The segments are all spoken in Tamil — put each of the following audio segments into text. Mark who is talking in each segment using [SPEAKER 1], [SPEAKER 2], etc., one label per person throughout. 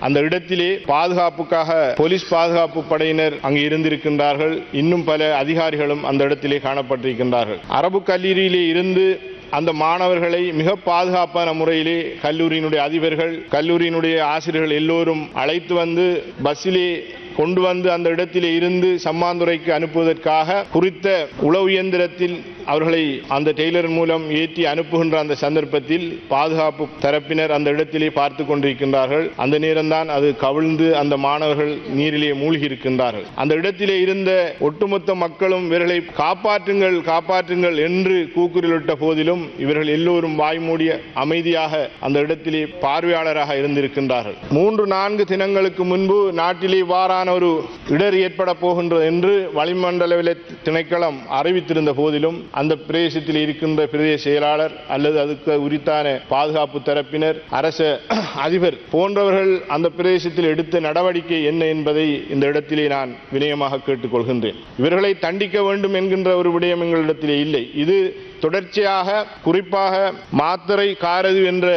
[SPEAKER 1] அந்த இடத்திலே பாதுகாப்புக்காக போலீஸ் பாதுகாப்பு படையினர் அங்கு இருந்திருக்கின்றார்கள். இன்னும் பல அதிகாரிகளும் அந்த இடத்திலே காணப்பட்டிருக்கின்றார்கள். அரபு கல்லூரியிலே இருந்து அந்த மாணவர்களை மிக பாதுகாப்பான முறையிலே கல்லூரியினுடைய அதிபர்கள் கல்லூரியினுடைய ஆசிரியர்கள் எல்லோரும் அழைத்து வந்து பஸ்ஸிலே கொண்டு வந்து அந்த இடத்திலே இருந்து சம்மாந்துறைக்கு அனுப்புவதற்காக குறித்த உளவு இயந்திரத்தில் அவர்களை அந்த டெய்லர் மூலம் ஏற்றி அனுப்புகின்ற அந்த சந்தர்ப்பத்தில் பாதுகாப்பு தரப்பினர் அந்த இடத்திலே பார்த்து கொண்டிருக்கின்றார்கள். அந்த நேரம்தான் அது கவிழ்ந்து அந்த மாணவர்கள் நீரிலே மூழ்கி இருக்கின்றார்கள் அந்த இடத்திலே இருந்த ஒட்டுமொத்த மக்களும் இவர்களை காப்பாற்றுங்கள் காப்பாற்றுங்கள் என்று கூக்குரலிட்ட போதிலும் இவர்கள் எல்லோரும் வாய்மூடிய அமைதியாக அந்த இடத்திலே பார்வையாளராக இருந்திருக்கின்றார்கள். மூன்று நான்கு தினங்களுக்கு முன்பு நாட்டிலே வாரான ஒரு இடர் ஏற்பட போகின்றது என்று வளிமண்டல திணைக்களம் அறிவித்திருந்த போதிலும் அந்த பிரதேசத்தில் இருக்கின்ற பிரதேச செயலாளர் அல்லது அதுக்கு உரித்தான பாதுகாப்பு தரப்பினர் அரச அதிபர் போன்றவர்கள் அந்த பிரதேசத்தில் எடுத்த நடவடிக்கை என்ன என்பதை இந்த இடத்திலே நான் வினயமாக கேட்டுக்கொள்கின்றேன். இவர்களை தண்டிக்க வேண்டும் என்கின்ற ஒரு விடயம் எங்களிடத்திலே இல்லை. இது தொடர்ச்சியாக குறிப்பாக மாத்திரை காரது என்ற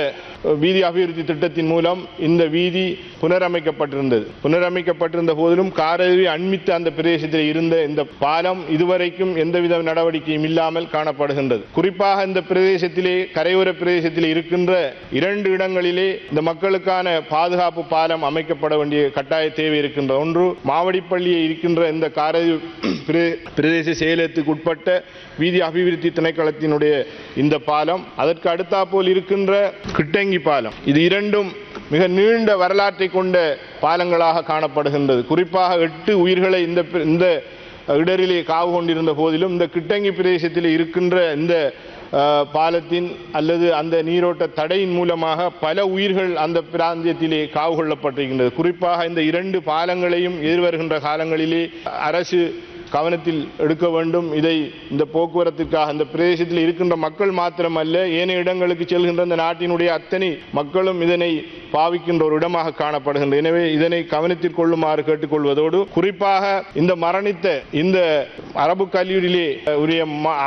[SPEAKER 1] வீதி அபிவிருத்தி திட்டத்தின் மூலம் இந்த வீதி புனரமைக்கப்பட்டிருந்தது. புனரமைக்கப்பட்டிருந்த போதிலும் காரருவி அண்மித்த அந்த பிரதேசத்தில் இருந்த இந்த பாலம் இதுவரைக்கும் எந்தவித நடவடிக்கையும் இல்லாமல் காணப்படுகின்றது. குறிப்பாக இந்த பிரதேசத்திலே கரையோர பிரதேசத்தில் இருக்கின்ற இரண்டு இடங்களிலே இந்த மக்களுக்கான பாதுகாப்பு பாலம் அமைக்கப்பட வேண்டிய கட்டாய தேவை இருக்கின்ற ஒன்று மாவடிப்பள்ளியை இருக்கின்ற இந்த காரவி பிரதேச செயலத்துக்கு உட்பட்ட வீதி அபிவிருத்தி திணைக்களத்தினுடைய இந்த பாலம் அதற்கு அடுத்தாப்போல் இருக்கின்ற கிட்டங்கி பாலம். இது இரண்டும் மிக நீண்ட வரலாற்றை கொண்ட பாலங்களாக காணப்படுகின்றது. குறிப்பாக எட்டு உயிர்களை இந்த இந்த இடரிலே காவு கொண்டிருந்த போதிலும் இந்த கிட்டங்கி பிரதேசத்தில் இருக்கின்ற இந்த பாலத்தின் அல்லது அந்த நீரோட்ட தடையின் மூலமாக பல உயிர்கள் அந்த பிராந்தியத்திலே காவு கொள்ளப்பட்டிருக்கின்றது. குறிப்பாக இந்த இரண்டு பாலங்களையும் எதிர்வருகின்ற காலங்களிலே அரசு கவனத்தில் எடுக்க வேண்டும். இதை இந்த போக்குவரத்துக்காக இந்த பிரதேசத்தில் இருக்கின்ற மக்கள் மாத்திரமல்ல ஏனைய இடங்களுக்கு செல்கின்ற இந்த நாட்டினுடைய அத்தனை மக்களும் இதனை பாவிக்கின்ற ஒரு இடமாக காணப்படுகின்ற. எனவே இதனை கவனத்தில் கொள்ளுமாறு கேட்டுக்கொள்வதோடு குறிப்பாக இந்த மரணித்த இந்த அரபு கல்லூரியிலே உரிய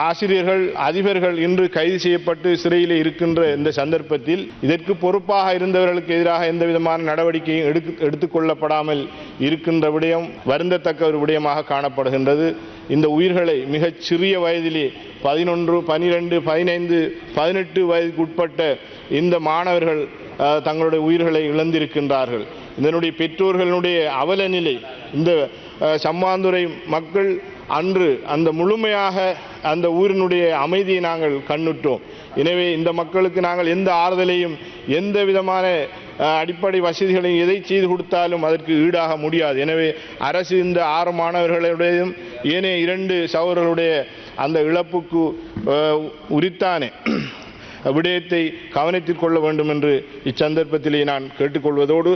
[SPEAKER 1] ஆசிரியர்கள் அதிபர்கள் இன்று கைது செய்யப்பட்டு சிறையில் இருக்கின்ற இந்த சந்தர்ப்பத்தில் இதற்கு பொறுப்பாக இருந்தவர்களுக்கு எதிராக எந்த விதமான நடவடிக்கையும் எடுத்து எடுத்துக்கொள்ளப்படாமல் இருக்கின்ற விடயம் வருந்தத்தக்க ஒரு விடயமாக காணப்படுகின்றது. இந்த உயிர்களை மிகச் சிறிய வயதிலே பதினொன்று பனிரெண்டு பதினைந்து பதினெட்டு வயதுக்கு உட்பட்ட இந்த மாணவர்கள் தங்களுடைய உயிர்களை இழந்திருக்கின்றார்கள். இதனுடைய பெற்றோர்களுடைய அவல நிலை இந்த சம்மாந்துறை மக்கள் அன்று அந்த முழுமையாக அந்த ஊரினுடைய அமைதியை நாங்கள் கண்ணுட்டோம். எனவே இந்த மக்களுக்கு நாங்கள் எந்த ஆறுதலையும் எந்த விதமான அடிப்படை வசதிகளையும் எதை செய்து கொடுத்தாலும் அதற்கு ஈடாக முடியாது. எனவே அரசு இந்த ஆறு மாணவர்களுடையும் ஏனைய இரண்டு சகோதரர்களுடைய அந்த இழப்புக்கு உரித்தானே விடயத்தை கவனத்தில் கொள்ள வேண்டும் என்று இச்சந்தர்ப்பத்திலே நான் கேட்டுக்கொள்வதோடு